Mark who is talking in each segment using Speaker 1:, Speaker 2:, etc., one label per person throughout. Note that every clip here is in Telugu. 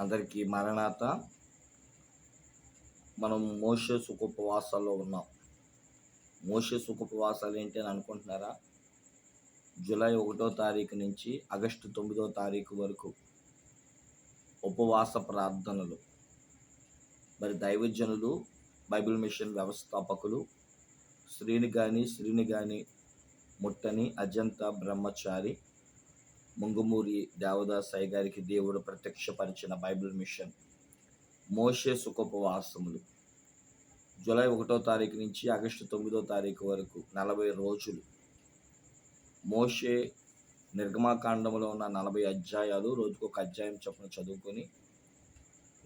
Speaker 1: అందరికీ మరణాత. మనం మోషే సుఖోపవాసాల్లో ఉన్నాం. మోషే సుఖోపవాసాలు ఏంటి అని అనుకుంటున్నారా? జూలై ఒకటో తారీఖు నుంచి ఆగస్టు తొమ్మిదో తారీఖు వరకు ఉపవాస ప్రార్థనలు. మరి దైవజనులు బైబిల్ మిషన్ వ్యవస్థాపకులు శ్రీని కానీ శ్రీని కానీ ముట్టని అజంత బ్రహ్మచారి ముంగుమూరి దేవదాస్ గారికి దేవుడు ప్రత్యక్షపరిచిన బైబిల్ మిషన్. మోషే సుఖోపవాసములు జూలై ఒకటో తారీఖు నుంచి ఆగస్టు తొమ్మిదో తారీఖు వరకు నలభై రోజులు. మోషే నిర్గమాకాండంలో ఉన్న నలభై అధ్యాయాలు రోజుకు ఒక అధ్యాయం చొప్పున చదువుకొని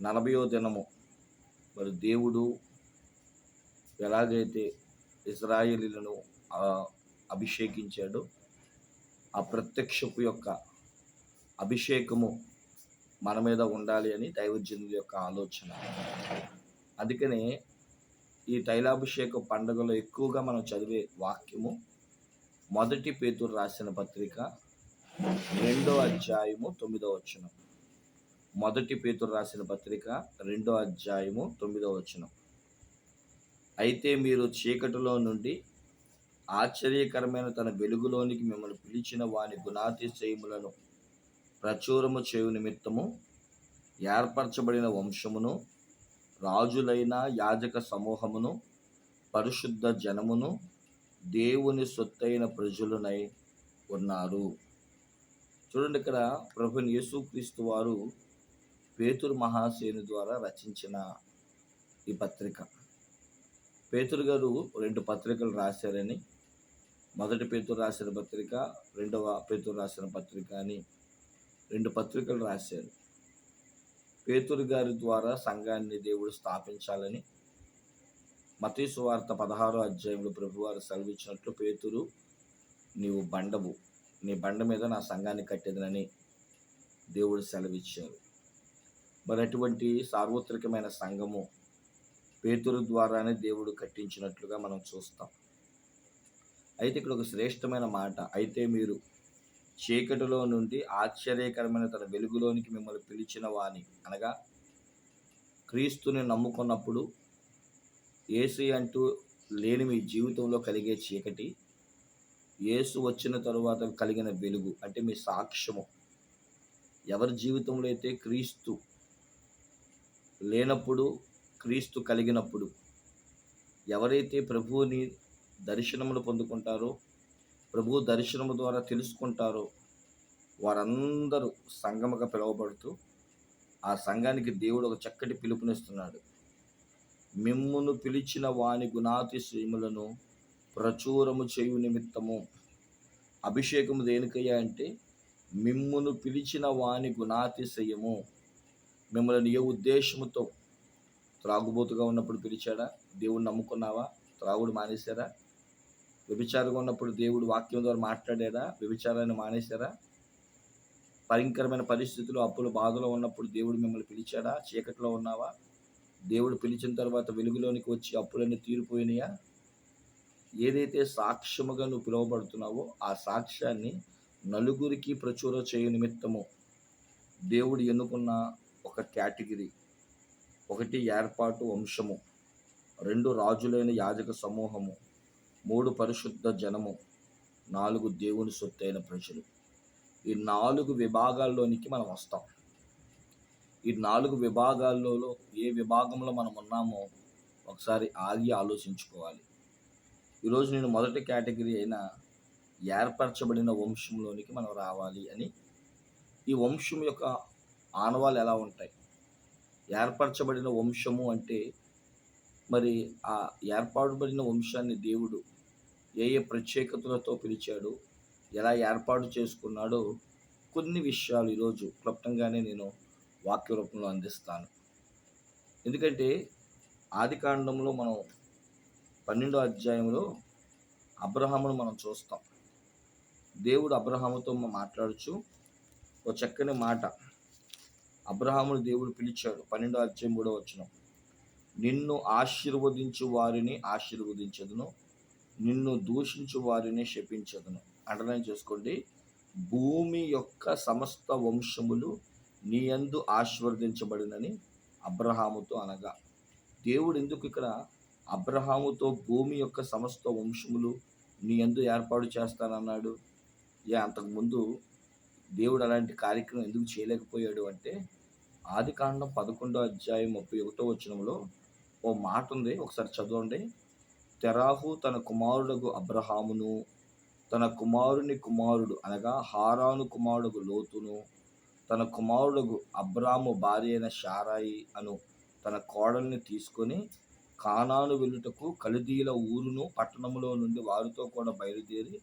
Speaker 1: నలభయో దినము మరి దేవుడు ఎలాగైతే ఇజ్రాయేలీలను అభిషేకించాడో ఆ ప్రత్యక్షపు యొక్క అభిషేకము మన మీద ఉండాలి అని దైవజనుల యొక్క ఆలోచన. అందుకనే ఈ తైలాభిషేక పండుగలో ఎక్కువగా మనం చదివే వాక్యము మొదటి పేతురు రాసిన పత్రిక రెండో అధ్యాయము తొమ్మిదో వచనం. మొదటి పేతురు రాసిన పత్రిక రెండో అధ్యాయము తొమ్మిదో వచనం. అయితే మీరు చీకటిలో నుండి ఆశ్చర్యకరమైన తన వెలుగులోనికి మిమ్మల్ని పిలిచిన వాని గుణాతిశయములను ప్రచురము చేయు నిమిత్తము ఏర్పరచబడిన వంశమును రాజులైన యాజక సమూహమును పరిశుద్ధ జనమును దేవుని సొత్తైన ప్రజలునై ఉన్నారు. చూడండి ఇక్కడ ప్రభు యేసుక్రీస్తు వారు పేతురు మహాసేను ద్వారా రచించిన ఈ పత్రిక. పేతురు గారు రెండు పత్రికలు రాశారని మొదటి పేతురు రాసిన పత్రిక రెండవ పేతురు రాసిన పత్రిక అని రెండు పత్రికలు రాశారు. పేతురు గారి ద్వారా సంఘాన్ని దేవుడు స్థాపించాలని మతీసు వార్త పదహారో అధ్యాయంలో ప్రభువారు సెలవిచ్చినట్లు పేతురు నీవు బండవు. నీ బండ మీద నా సంఘాన్ని కట్టేదనని దేవుడు సెలవిచ్చారు. మరి అటువంటి సార్వత్రికమైన సంఘము పేతురు ద్వారానే దేవుడు కట్టించినట్లుగా మనం చూస్తాం. అయితే ఇక్కడ ఒక శ్రేష్టమైన మాట. అయితే మీరు చీకటిలో నుండి ఆశ్చర్యకరమైన తన వెలుగులోనికి మిమ్మల్ని పిలిచిన వాణి అనగా క్రీస్తుని నమ్ముకున్నప్పుడు ఏసు అంటూ లేని మీ జీవితంలో కలిగే చీకటి ఏసు వచ్చిన తరువాత కలిగిన వెలుగు అంటే మీ సాక్ష్యము. ఎవరి జీవితంలో అయితే క్రీస్తు లేనప్పుడు క్రీస్తు కలిగినప్పుడు ఎవరైతే ప్రభువుని దర్శనములు పొందుకుంటారో. ప్రభు దర్శనము ద్వారా తెలుసుకుంటారో. వారందరూ సంగమగా పిలువబడుతూ ఆ సంఘానికి దేవుడు ఒక చక్కటి పిలుపునిస్తున్నాడు. మిమ్మును పిలిచిన వాని గుణాతిశయములను ప్రచురము చేయు నిమిత్తము. అభిషేకము దేనికయ్యా అంటే మిమ్మును పిలిచిన వాని గుణాతిశయము. మిమ్మల్ని ఏ ఉద్దేశముతో త్రాగుబోతుగా ఉన్నప్పుడు పిలిచాడా? దేవుడు నమ్ముకున్నావా? త్రాగుడు మానేశారా వ్యభిచారంగా ఉన్నప్పుడు దేవుడు వాక్యం ద్వారా మాట్లాడారా? వ్యభిచారాన్ని మానేశారా? భయంకరమైన పరిస్థితులు అప్పుల బాధలో ఉన్నప్పుడు దేవుడు మిమ్మల్ని పిలిచాడా? చీకట్లో ఉన్నావా? దేవుడు పిలిచిన తర్వాత వెలుగులోనికి వచ్చి అప్పులన్నీ తీరిపోయినాయా? ఏదైతే సాక్ష్యముగా నువ్వు పిలువబడుతున్నావో ఆ సాక్ష్యాన్ని నలుగురికి ప్రచుర చేయ నిమిత్తము దేవుడు ఎన్నుకున్న ఒక కేటగిరీ ఒకటి ఏర్పాటు వంశము రెండు రాజులైన యాజక సమూహము మూడు పరిశుద్ధ జనము నాలుగు దేవుని సొత్తైన ప్రజలు. ఈ నాలుగు విభాగాల్లోనికి మనం వస్తాం. ఈ నాలుగు విభాగాల్లో ఏ విభాగంలో మనం ఉన్నామో ఒకసారి ఆగి ఆలోచించుకోవాలి. ఈరోజు నేను మొదటి కేటగిరీ అయిన ఏర్పరచబడిన వంశంలోనికి మనం రావాలి అని. ఈ వంశం యొక్క ఆనవాలు ఎలా ఉంటాయి? ఏర్పరచబడిన వంశము అంటే మరి ఆ ఏర్పాటుబడిన వంశాన్ని దేవుడు ఏ ఏ ప్రత్యేకతలతో పిలిచాడు ఎలా ఏర్పాటు చేసుకున్నాడో కొన్ని విషయాలు ఈరోజు క్లుప్తంగానే నేను వాక్య రూపంలో అందిస్తాను. ఎందుకంటే ఆది కాండంలో మనం పన్నెండో అధ్యాయంలో అబ్రహామును మనం చూస్తాం. దేవుడు అబ్రహాముతో మాట్లాడుచు ఒక చక్కని మాట అబ్రహామును దేవుడు పిలిచాడు. పన్నెండో అధ్యాయం కూడా వచ్చిన నిన్ను ఆశీర్వదించు వారిని ఆశీర్వదించదును నిన్ను దూషించు వారిని శపించదును. అండర్లైన్ చేసుకోండి. భూమి యొక్క సమస్త వంశములు నీ యందు ఆశీర్వదించబడినని అబ్రహాముతో అనగా. దేవుడు ఎందుకు ఇక్కడ అబ్రహాముతో భూమి యొక్క సమస్త వంశములు నీ ఎందు ఏర్పాటు చేస్తానన్నాడు? ఏ అంతకుముందు దేవుడు అలాంటి కార్యక్రమం ఎందుకు చేయలేకపోయాడు అంటే ఆది కాండం పదకొండో అధ్యాయం ముప్పై ఒకటో వచనంలో ఓ మాట ఉంది ఒకసారి చదవండి. తెరాహు తన కుమారుడగు అబ్రహామును తన కుమారుని కుమారుడు అనగా హారాను కుమారుడు లోతును తన కుమారుడుకు అబ్రాము భార్య అయిన షారాయి అను తన కోడల్ని తీసుకొని కానాను వెళ్ళుటకు కలిదీల ఊరును పట్టణములో నుండి వారితో కూడా బయలుదేరి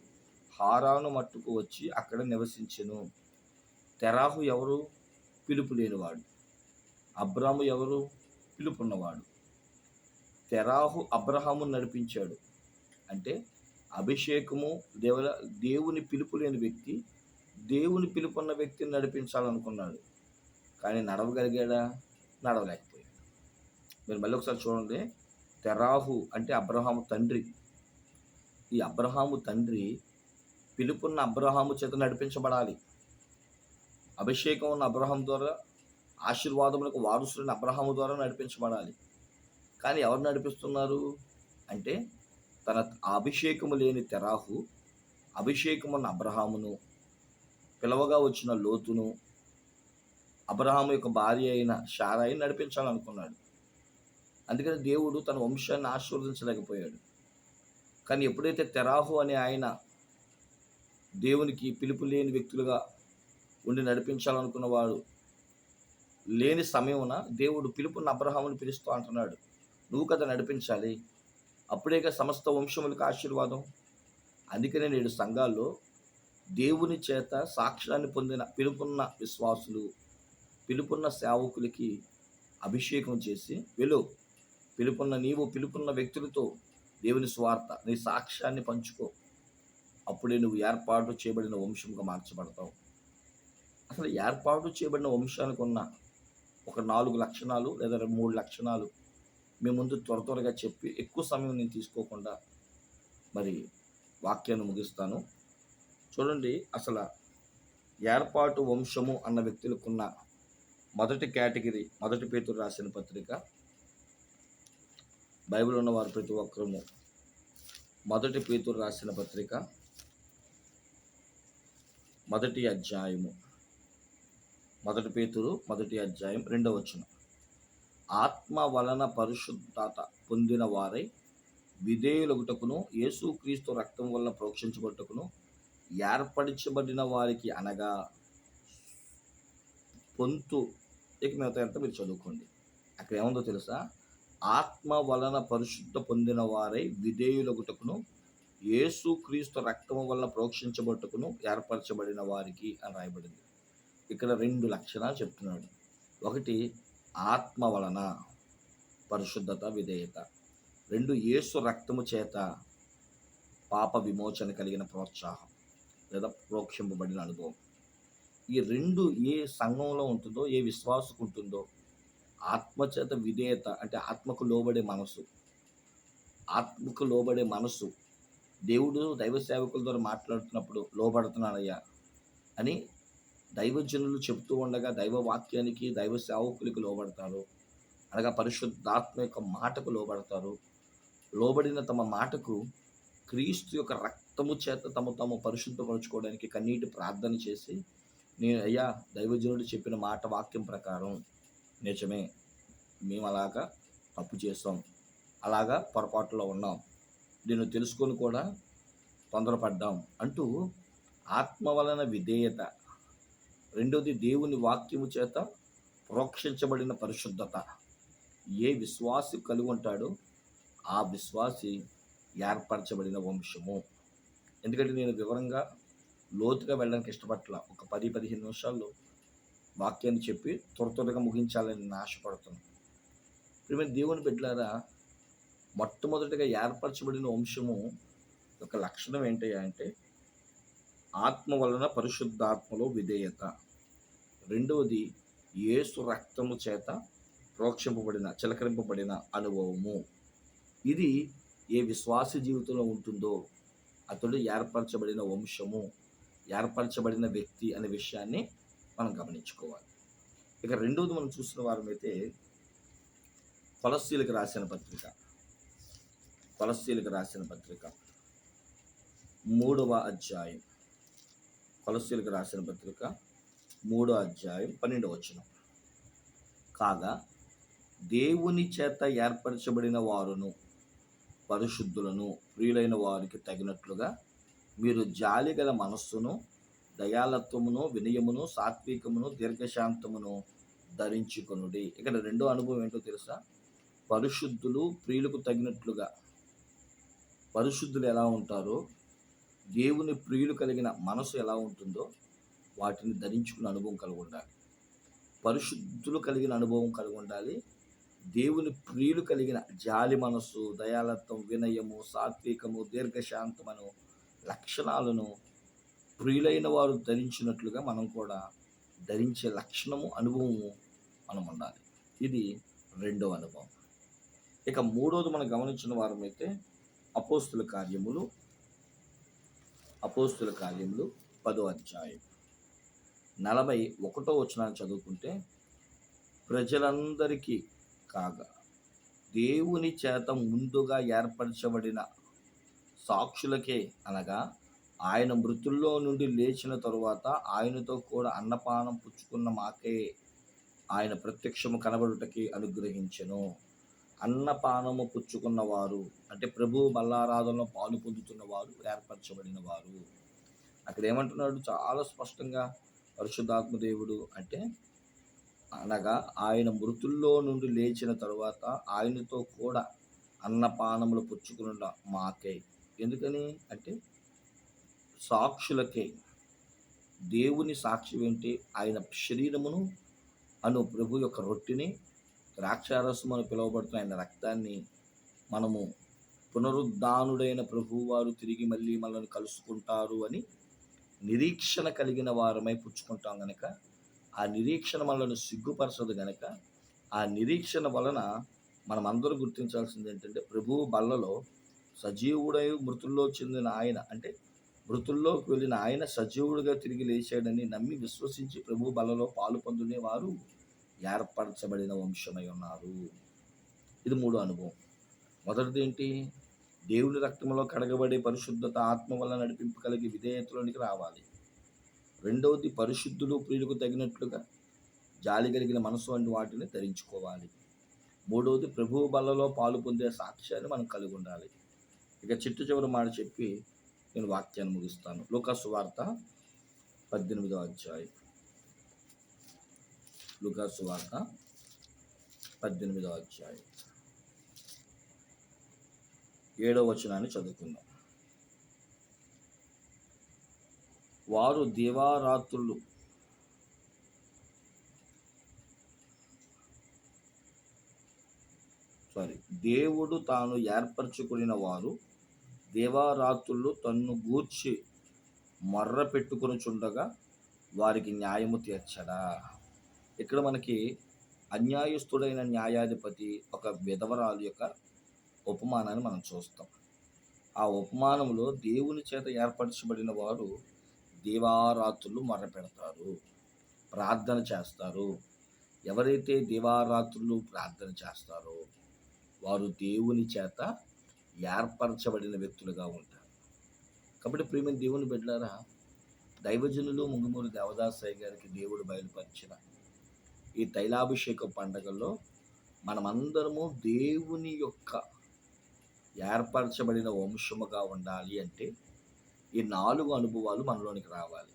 Speaker 1: హారాను మట్టుకు వచ్చి అక్కడ నివసించెను. తెరాహు ఎవరు? పిలుపు లేనివాడు. అబ్రాము ఎవరు? పిలుపున్నవాడు. తెరాహు అబ్రహాము నడిపించాడు. అంటే అభిషేకము దేవ దేవుని పిలుపు లేని వ్యక్తి దేవుని పిలుపున్న వ్యక్తిని నడిపించాలనుకున్నాడు. కానీ నడవగలిగాడా? నడవలేకపోయాడు. మీరు మళ్ళీ ఒకసారి చూడండి. తెరాహు అంటే అబ్రహాము తండ్రి. ఈ అబ్రహాము తండ్రి పిలుపున్న అబ్రహాము చేత నడిపించబడాలి. అభిషేకం ఉన్న అబ్రహం ద్వారా ఆశీర్వాదములకు వారసులైన అబ్రహాము ద్వారా నడిపించబడాలి. కానీ ఎవరు నడిపిస్తున్నారు? అంటే తన అభిషేకము లేని తెరాహు అభిషేకమున్న అబ్రహామును పిలవగా వచ్చిన లోతును అబ్రహాము యొక్క భార్య అయిన షారాయి నడిపించాలనుకున్నాడు. అందుకని దేవుడు తన వంశాన్ని ఆశీర్వదించలేకపోయాడు. కానీ ఎప్పుడైతే తెరాహు అనే ఆయన దేవునికి పిలుపు లేని వ్యక్తులుగా ఉండి నడిపించాలనుకున్నవాడు లేని సమయమున దేవుడు పిలుపున్న అబ్రహాముని పిలుస్తూ అంటున్నాడు. నువ్వు కదా నడిపించాలి. అప్పుడేగా సమస్త వంశములకు ఆశీర్వాదం. అందుకనే నేడు సంఘాల్లో దేవుని చేత సాక్ష్యాన్ని పొందిన పిలుపున్న విశ్వాసులు పిలుపున్న సేవకులకి అభిషేకం చేసి వెళ్ళు. పిలుపున్న నీవు పిలుపున్న వ్యక్తులతో దేవుని స్వార్థ నీ సాక్ష్యాన్ని పంచుకో. అప్పుడే నువ్వు ఏర్పాటు చేయబడిన వంశంగా మార్చబడతావు. అసలు ఏర్పాటు చేయబడిన వంశానికి ఉన్న ఒక నాలుగు లక్షణాలు లేదా మూడు లక్షణాలు మీ ముందు త్వర త్వరగా చెప్పి ఎక్కువ సమయం నేను తీసుకోకుండా మరి వాక్యాన్ని ముగిస్తాను. చూడండి అసలు ఏర్పాటు వంశము అన్న వ్యక్తులకున్న మొదటి కేటగిరీ మొదటి పేతులు రాసిన పత్రిక బైబిల్ ఉన్న వారు ప్రతి ఒక్కరము మొదటి పేతులు రాసిన పత్రిక మొదటి అధ్యాయము మొదటి పేతురు మొదటి అధ్యాయం రెండవ వచనం. ఆత్మ వలన పరిశుద్ధత పొందిన వారై విధేయులగుటకును యేసుక్రీస్తు రక్తం వల్ల ప్రోక్షించబట్టుకును ఏర్పరచబడిన వారికి అనగా పొంతు. ఇక మిగతా ఎంత మీరు చదువుకోండి. అక్కడ ఏముందో తెలుసా? ఆత్మ వలన పరిశుద్ధ పొందిన వారై విధేయులగుటకును యేసుక్రీస్తు రక్తము వల్ల ప్రోక్షించబట్టుకును ఏర్పరచబడిన వారికి అని రాయబడింది. ఇక్కడ రెండు లక్షణాలు చెప్తున్నాడు. ఒకటి ఆత్మ వలన పరిశుద్ధత విధేయత. రెండు యేసు రక్తము చేత పాప విమోచన కలిగిన ప్రోత్సాహం లేదా ప్రోక్షింపబడిన అనుభవం. ఈ రెండు ఏ సంఘంలో ఉంటుందో ఏ విశ్వాసకు ఉంటుందో ఆత్మచేత విధేయత అంటే ఆత్మకు లోబడే మనసు ఆత్మకు లోబడే మనసు దేవుడు దైవ సేవకుల ద్వారా మాట్లాడుతున్నప్పుడు లోబడుతున్నానయ్యా అని దైవజనులు చెబుతూ ఉండగా దైవ వాక్యానికి దైవ సేవకులకు లోబడతారు. అనగా పరిశుద్ధాత్మ యొక్క మాటకు లోబడతారు. లోబడిన తమ మాటకు క్రీస్తు యొక్క రక్తము చేత తమ తాము పరిశుద్ధపరచుకోవడానికి కన్నీటి ప్రార్థన చేసి నేను అయ్యా దైవజనుడు చెప్పిన మాట వాక్యం ప్రకారం నిజమే. మేము అలాగా తప్పు చేస్తాం అలాగా పొరపాటులో ఉన్నాం. దీన్ని తెలుసుకొని కూడా తొందరపడ్డాం అంటూ ఆత్మ వలన విధేయత రెండవది దేవుని వాక్యము చేత ప్రోక్షించబడిన పరిశుద్ధత. ఏ విశ్వాసి కలిగి ఉంటాడో ఆ విశ్వాసి ఏర్పరచబడిన వంశము. ఎందుకంటే నేను వివరంగా లోతుగా వెళ్ళడానికి ఇష్టపట్ల ఒక పది పదిహేను నిమిషాల్లో వాక్యాన్ని చెప్పి త్వర త్వరగా ముగించాలని నేను ఆశపడుతున్నాను. ప్రేమ దేవుని బిడ్డలారా మొట్టమొదటిగా ఏర్పరచబడిన వంశము యొక్క లక్షణం ఏంటయ్యా అంటే ఆత్మ వలన పరిశుద్ధాత్మలో విధేయత. రెండవది యేసు రక్తము చేత ప్రోక్షింపబడిన చిలకరింపబడిన అనుభవము. ఇది ఏ విశ్వాస జీవితంలో ఉంటుందో అతడు ఏర్పరచబడిన వంశము ఏర్పరచబడిన వ్యక్తి అనే విషయాన్ని మనం గమనించుకోవాలి. ఇక రెండవది మనం చూసిన వారమైతే కొలస్సీలకు రాసిన పత్రిక. కొలస్సీలకు రాసిన పత్రిక. మూడవ అధ్యాయం. కొలసీలకు రాసిన పత్రిక మూడో అధ్యాయం పన్నెండవ వచనం. కాగా దేవుని చేత ఏర్పరచబడిన వారును పరిశుద్ధులను ప్రియులైన వారికి తగినట్లుగా మీరు జాలి గల మనస్సును దయాలత్వమును వినయమును సాత్వికమును దీర్ఘశాంతమును ధరించుకొనుడి. ఇక్కడ రెండో అనుభవం ఏంటో తెలుసా? పరిశుద్ధులు ప్రియులకు తగినట్లుగా పరిశుద్ధులు ఎలా ఉంటారో దేవుని ప్రియులు కలిగిన మనసు ఎలా ఉంటుందో వాటిని ధరించుకున్న అనుభవం కలిగి ఉండాలి. పరిశుద్ధులు కలిగిన అనుభవం కలిగి ఉండాలి. దేవుని ప్రియులు కలిగిన జాలి మనస్సు దయాలత్వం వినయము సాత్వికము దీర్ఘశాంతమను లక్షణాలను ప్రియులైన వారు ధరించినట్లుగా మనం కూడా ధరించే లక్షణము అనుభవము మనం ఉండాలి. ఇది రెండో అనుభవం. ఇక మూడోది మనం గమనించిన వారమైతే అపోస్తుల కార్యములు అపోస్తుల కార్యములు పదో అధ్యాయం నలభై ఒకటో వచనాన్ని చదువుకుంటే ప్రజలందరికీ కాగా దేవుని చేత ముందుగా ఏర్పరచబడిన సాక్షులకే అనగా ఆయన మృతుల్లో నుండి లేచిన తరువాత ఆయనతో కూడా అన్నపానం పుచ్చుకున్న మాకే ఆయన ప్రత్యక్షము కనబడుటకి అనుగ్రహించెను. అన్నపానము పుచ్చుకున్నవారు అంటే ప్రభు మల్లారాధనలో పాలు పొందుతున్న వారు ఏర్పరచబడిన వారు అక్కడ ఏమంటున్నాడు చాలా స్పష్టంగా పరిశుద్ధాత్మదేవుడు అంటే అనగా ఆయన మృతుల్లో నుండి లేచిన తరువాత ఆయనతో కూడా అన్నపానములు పుచ్చుకున్న మాకే. ఎందుకని? అంటే సాక్షులకే. దేవుని సాక్షి ఏంటి? ఆయన శరీరమును అను ప్రభు యొక్క రొట్టిని ద్రాక్షారసం అని పిలువబడుతున్న ఆయన రక్తాన్ని మనము పునరుద్ధానుడైన ప్రభువారు తిరిగి మళ్ళీ మనల్ని కలుసుకుంటారు అని నిరీక్షణ కలిగిన వారమై పుచ్చుకుంటాం గనక ఆ నిరీక్షణ మనల్ని సిగ్గుపరచదు గనక ఆ నిరీక్షణ వలన మనం అందరూ గుర్తించాల్సింది ఏంటంటే ప్రభువు బల్లలో సజీవుడై మృతుల్లో చెందిన ఆయన అంటే మృతుల్లోకి వెళ్ళిన ఆయన సజీవుడిగా తిరిగి లేచాడని నమ్మి విశ్వసించి ప్రభు బలలో పాలు పొందునే వారు ఏర్పరచబడిన వంశమై ఉన్నారు. ఇది మూడో అనుభవం. మొదటిది ఏంటి? దేవుని రక్తంలో కడగబడే పరిశుద్ధత ఆత్మ వల్ల నడిపింపు కలిగి విధేయతలోనికి రావాలి. రెండవది పరిశుద్ధులు ప్రియులకు తగినట్లుగా జాలి కలిగిన మనసు వంటి వాటిని ధరించుకోవాలి. మూడవది ప్రభువు బలలో పాలు పొందే సాక్ష్యాన్ని మనం కలిగి ఉండాలి. ఇక చిట్టు చివరి మాట చెప్పి నేను వాక్యాన్ని ముగిస్తాను. లోకస్ వార్త పద్దెనిమిదవ అధ్యాయం. లూకాసు వార్త పద్దెనిమిదవ అధ్యాయం. ఏడవ వచనాన్ని చదువుకుందాం. వారు దివారాత్రులు సారీ దేవుడు తాను ఏర్పరచుకున్న వారు దేవారాత్రులు తన్ను గూర్చి మర్ర పెట్టుకుని చుండగా వారికి న్యాయము తీర్చడా? ఇక్కడ మనకి అన్యాయస్తుడైన న్యాయాధిపతి ఒక విధవరాలు యొక్క ఉపమానాన్ని మనం చూస్తాం. ఆ ఉపమానంలో దేవుని చేత ఏర్పరచబడిన వారు దీవారాత్రులు మొరపెడతారు ప్రార్థన చేస్తారు. ఎవరైతే దివారాత్రులు ప్రార్థన చేస్తారో వారు దేవుని చేత ఏర్పరచబడిన వ్యక్తులుగా ఉంటారు. కాబట్టి ప్రియమైన దేవుని బిడ్డారా దైవజనులు ముంగుమూరి దేవదాసాయి గారికి దేవుడు బయలుపరిచిన ఈ తైలాభిషేక పండగల్లో మనమందరము దేవుని యొక్క ఏర్పరచబడిన వంశముగా ఉండాలి అంటే ఈ నాలుగు అనుభవాలు మనలోనికి రావాలి.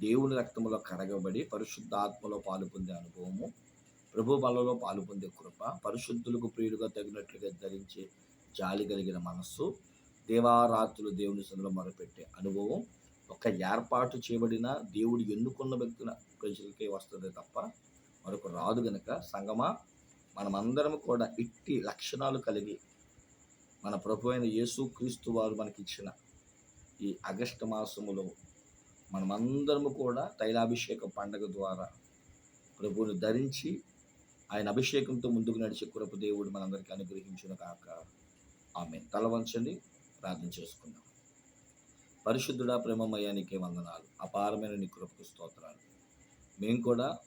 Speaker 1: దేవుని రక్తములో కడగబడి పరిశుద్ధాత్మలో పాలు పొందే అనుభవము ప్రభు బలలో పాలు పొందే కృప పరిశుద్ధులకు ప్రియులుగా తగినట్లుగా ధరించే జాలి కలిగిన మనస్సు దేవారాత్రులు దేవుని సందులో మొరపెట్టే అనుభవం ఒక ఏర్పాటు చేయబడిన దేవుడు ఎన్నుకున్న వ్యక్తుల ప్రజలకే వస్తుంది తప్ప మరొక రాదు గనక సంగమా మనమందరం కూడా ఇట్టి లక్షణాలు కలిగి మన ప్రభు అయిన యేసు క్రీస్తు వారు మనకిచ్చిన ఈ ఆగస్టు మాసములో మనమందరము కూడా తైలాభిషేక పండగ ద్వారా ప్రభువుని ధరించి ఆయన అభిషేకంతో ముందుకు నడిచే కురపు దేవుడు మనందరికీ అనుగ్రహించును కాక ఆమె తల వంచండి ప్రార్థన చేసుకుందాం. పరిశుద్ధుడా ప్రేమమయానికే వందనాలు. అపారమైన నీ కృపకు స్తోత్రాలు. మేము కూడా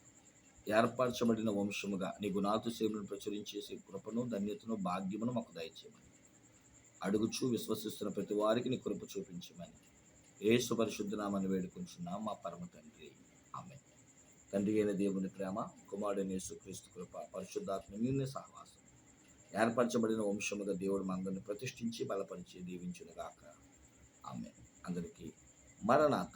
Speaker 1: ఏర్పరచబడిన వంశముగా నీ గుణాతు సేవలను ప్రచురించేసే కృపను ధన్యతను భాగ్యమును మాకు దయచేయమని. అడుగుచూ విశ్వసిస్తున్న ప్రతి వారికి నీ కృప చూపించమని. ఏసు పరిశుద్ధనామని వేడుకుంటున్నాం మా పరమ తండ్రి. ఆమె తండ్రి అయిన దేవుని ప్రేమ కుమారుడైన యేసుక్రీస్తు కృప పరిశుద్ధాత్మ నిన్న సహవాసం. ఏర్పరచబడిన వంశముగా దేవుడు మనందరిని ప్రతిష్ఠించి బలపరిచి దీవించునుగాక. ఆమె అందరికీ మరణాత